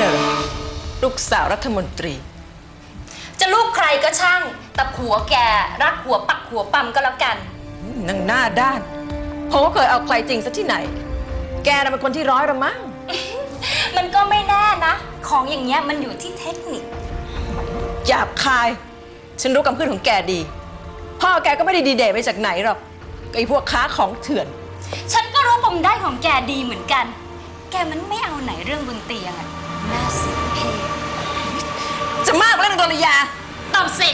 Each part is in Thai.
น่ะเหรอลูกสาวรัฐมนตรี จะลูกใครก็ช่าง แต่ผัวแกรักหัวปักหัวปั๊มก็แล้วกัน นางหน้าด้านผมก็เคยเอาใครจริงซะที่ไหน แกน่ะเป็นคนที่ร้อยละมั้ง มันก็ไม่แน่นะ ของอย่างเงี้ยมันอยู่ที่เทคนิค หยาบคาย ฉันรู้กำพืชของแกดี พ่อแกก็ไม่ได้ดีเด่มาจากไหนหรอกไอ้พวกค้าของเถื่อน ฉันก็รู้ปมได้ของแกดีเหมือนกัน แกมันไม่เอาไหนเรื่องบนเตียงอะ น่าเสียเพจะมากแล้วนางดลยา ตบสิ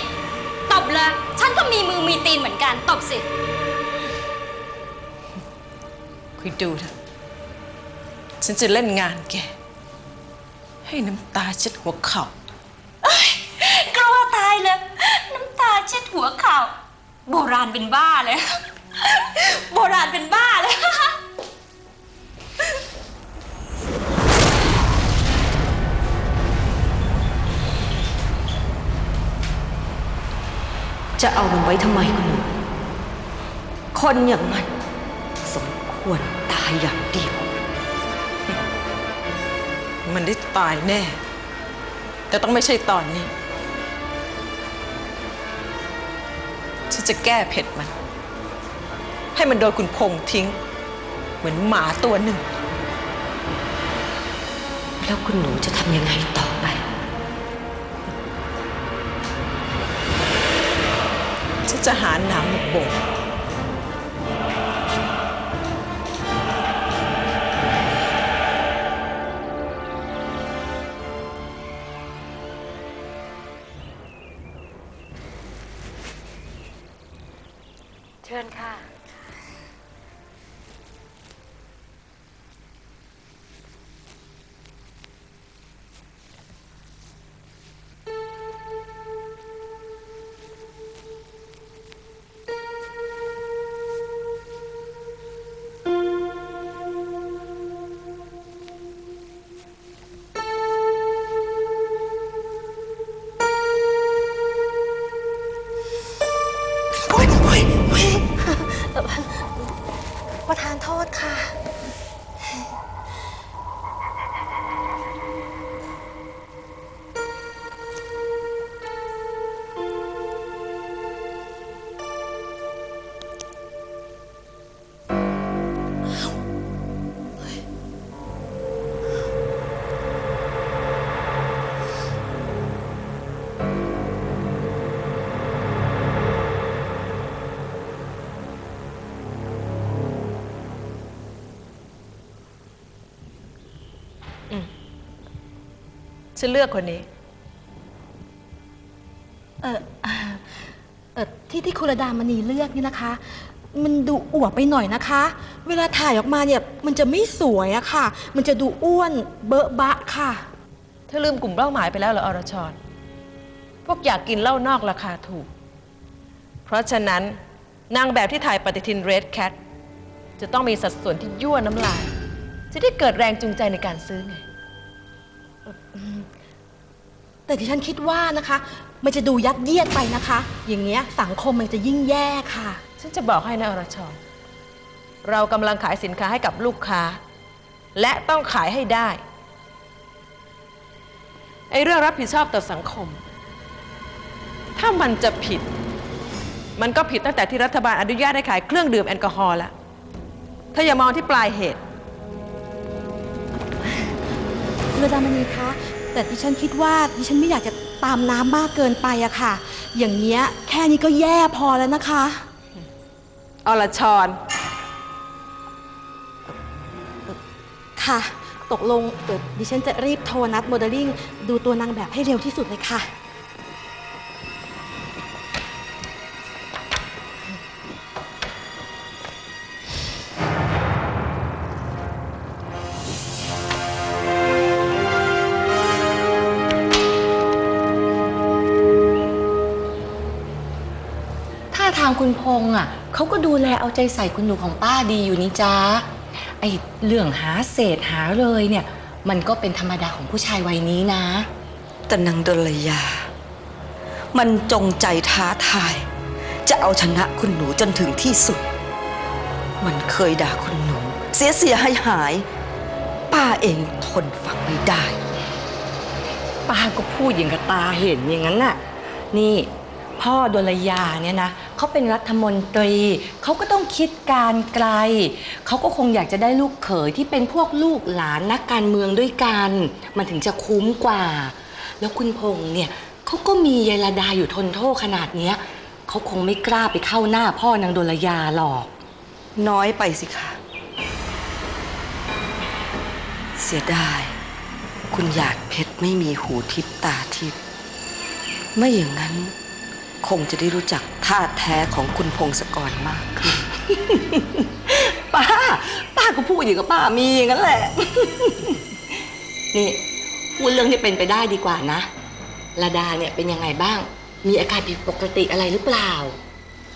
ตบเลย ฉันก็มีมือมีตีนเหมือนกัน ตบสิ คุยดูเถอะฉันจะเล่นงานแก ให้น้ำตาเช็ดหัวเข่า กลัวตายเลย น้ำตาเช็ดหัวเข่า โบราณเป็นบ้าเลย โบราณเป็นบ้าเลย จะเอามันไว้ทำไมคุณหนูคนอย่างมัน สมควรตายอย่างเดียว มันได้ตายแน่ แต่ต้องไม่ใช่ตอนนี้ ฉันจะแก้เผ็ดมัน ให้มันโดนคุณพงษ์ทิ้ง เหมือนหมาตัวหนึ่ง แล้วคุณหนูจะทำยังไงต่อไป ฉันจะหาหนามหมกบ่งเชิญค่ะ ฉันเลือกคนนี้ เออเอ่อเออที่ที่คุณระดามณีเลือกนี่นะคะ มันดูอวบไปหน่อยนะคะ เวลาถ่ายออกมาเนี่ยมันจะไม่สวยอะค่ะ มันจะดูอ้วนเบอะบะค่ะ เธอลืมกลุ่มเป้าหมายไปแล้วเหรออรชร พวกอยากกินเหล้านอกราคาถูก เพราะฉะนั้นนางแบบที่ถ่ายปฏิทิน Red Cat จะต้องมีสัดส่วนที่ยั่วน้ำลาย จะได้เกิดแรงจูงใจในการซื้อไง แต่ที่ฉันคิดว่านะคะ มันจะดูยัดเยียดไปนะคะ อย่างเงี้ยสังคมมันจะยิ่งแย่ค่ะ ฉันจะบอกให้นะอรชรเรากำลังขายสินค้าให้กับลูกค้า และต้องขายให้ได้ไอ้เรื่องรับผิดชอบต่อสังคม ถ้ามันจะผิด มันก็ผิดตั้งแต่ที่รัฐบาลอนุญาตให้ขายเครื่องดื่มแอลกอฮอล์แล้วเธออย่ามองที่ปลายเหตุคุณระดามณีคะ แต่ดิฉันคิดว่าดิฉันไม่อยากจะตามน้ำมากเกินไปอะค่ะ อย่างเงี้ยแค่นี้ก็แย่พอแล้วนะคะ อรชร ค่ะ ตกลงเดี๋ยวดิฉันจะรีบโทรนัดโมเดลลิ่ง ดูตัวนางแบบให้เร็วที่สุดเลยค่ะ ทางคุณพงษ์อะเขาก็ดูแลเอาใจใส่คุณหนูของป้าดีอยู่นี่จ้าไอเรื่องหาเศษหาเลยเนี่ย มันก็เป็นธรรมดาของผู้ชายวัยนี้นะ แต่นางดลยา มันจงใจท้าทาย จะเอาชนะคุณหนูจนถึงที่สุด มันเคยด่าคุณหนู เสียเสียหายหายๆป้าเองทนฟังไม่ได้ ป้าก็พูดอย่างกับตาเห็นอย่างนั้นน่ะ นี่ พ่อดลยาเนี่ยนะ เขาเป็นรัฐมนตรี เขาก็ต้องคิดการไกล เขาก็คงอยากจะได้ลูกเขยที่เป็นพวกลูกหลานนักการเมืองด้วยกัน มันถึงจะคุ้มกว่า แล้วคุณพงษ์เนี่ยเขาก็มียายลดาอยู่ทนโทษขนาดเนี้ยเขาคงไม่กล้าไปเข้าหน้าพ่อนางดลยาหรอก น้อยไปสิคะเสียดาย คุณหยาดเพชรไม่มีหูทิพตาทิพไม่อย่างนั้น คงจะได้รู้จักท่าแท้ของคุณพงศกรมากขึ้น ป้า ป้าก็พูดอย่างกับป้ามีอย่างนั้นแหละ นี่พูดเรื่องที่เป็นไปได้ดีกว่านะระดาเนี่ยเป็นยังไงบ้าง มีอาการผิดปกติอะไรหรือเปล่า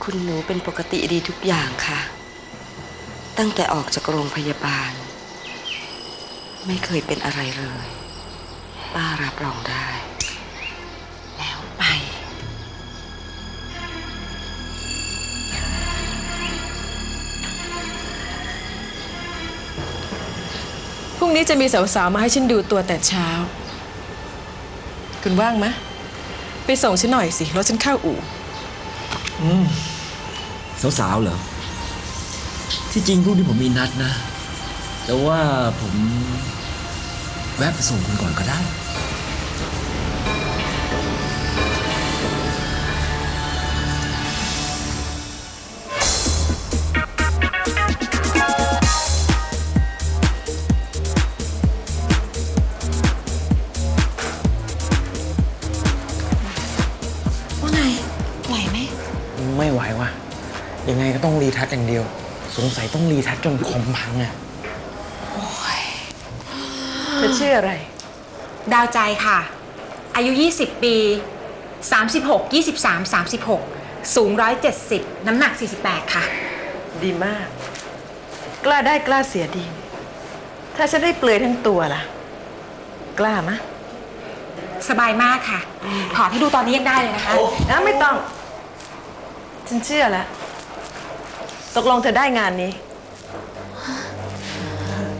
คุณหนูเป็นปกติดีทุกอย่างค่ะ ตั้งแต่ออกจากโรงพยาบาล ไม่เคยเป็นอะไรเลย ป้ารับรองได้ นี้จะมีสาวๆ มาให้ฉันดูตัวแต่เช้า คุณว่างไหมไปส่งฉันหน่อยสิรถฉันเข้าอู่สาวๆเหรอ ที่จริงพรุ่งนี้ผมมีนัดนะ แต่ว่าผมแวะไปส่งคุณก่อนก็ได้ องรีทัชอย่างเดียว สงสัยต้องรีทัชจนคอมพังอะเธอชื่ออะไร ดาวใจค่ะ อายุ 20 ปี 36 23 36 สูง 170 น้ำหนัก 48 ค่ะ ดีมาก กล้าได้กล้าเสียดี ถ้าฉันได้เปลือยทั้งตัวล่ะ กล้ามะสบายมากค่ะ ถอดให้ดูตอนนี้ยังได้เลยนะคะ นะไม่ต้อง ฉันเชื่อแล้ว ตกลงเธอได้งานนี้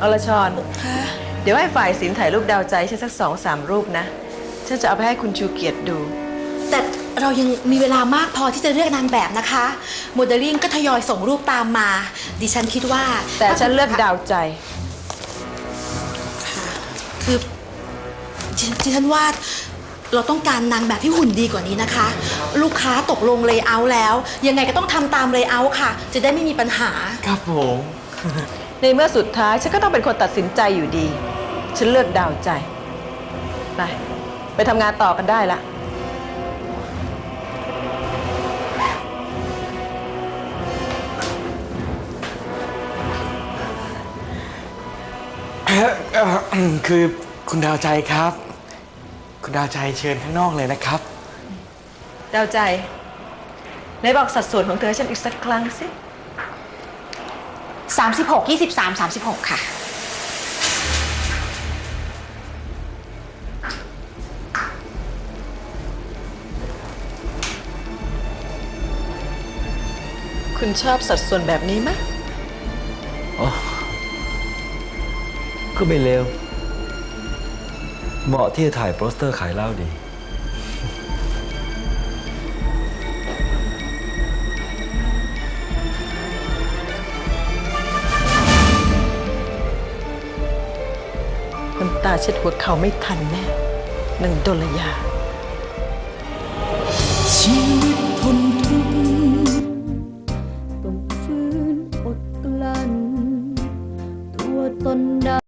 อรชร เดี๋ยวให้ฝ่ายศิลป์ถ่ายรูปดาวใจฉันสักสองสามรูปนะ ฉันจะเอาไปให้คุณชูเกียรติดู แต่เรายังมีเวลามากพอที่จะเลือกนางแบบนะคะ โมเดลลิ่งก็ทยอยส่งรูปตามมา ดิฉันคิดว่าแต่ฉันเลือกดาวใจ คือดิฉันดิฉันว่า เราต้องการนางแบบที่หุ่นดีกว่านี้นะคะ ลูกค้าตกลงเลเยอร์แล้ว ยังไงก็ต้องทำตามเลเยอร์ค่ะ จะได้ไม่มีปัญหา ครับผม ในเมื่อสุดท้ายฉันก็ต้องเป็นคนตัดสินใจอยู่ดี ฉันเลือกดาวใจ ไปไปทำงานต่อกันได้ละเอ่อเอ่อคือคุณดาวใจครับ คุณดาวใจเชิญข้างนอกเลยนะครับ ดาวใจไหนบอกสัดส่วนของเธอให้ฉันอีกสักครั้งสิ 36 23 36 ค่ะ คุณชอบสัดส่วนแบบนี้ไหมก็ไม่เลว เหมาะที่จะถ่ายโปสเตอร์ขายเหล้าดี น้ำตาเช็ดหัวเขาไม่ทันแน่หนึ่งดลยา ชีวิต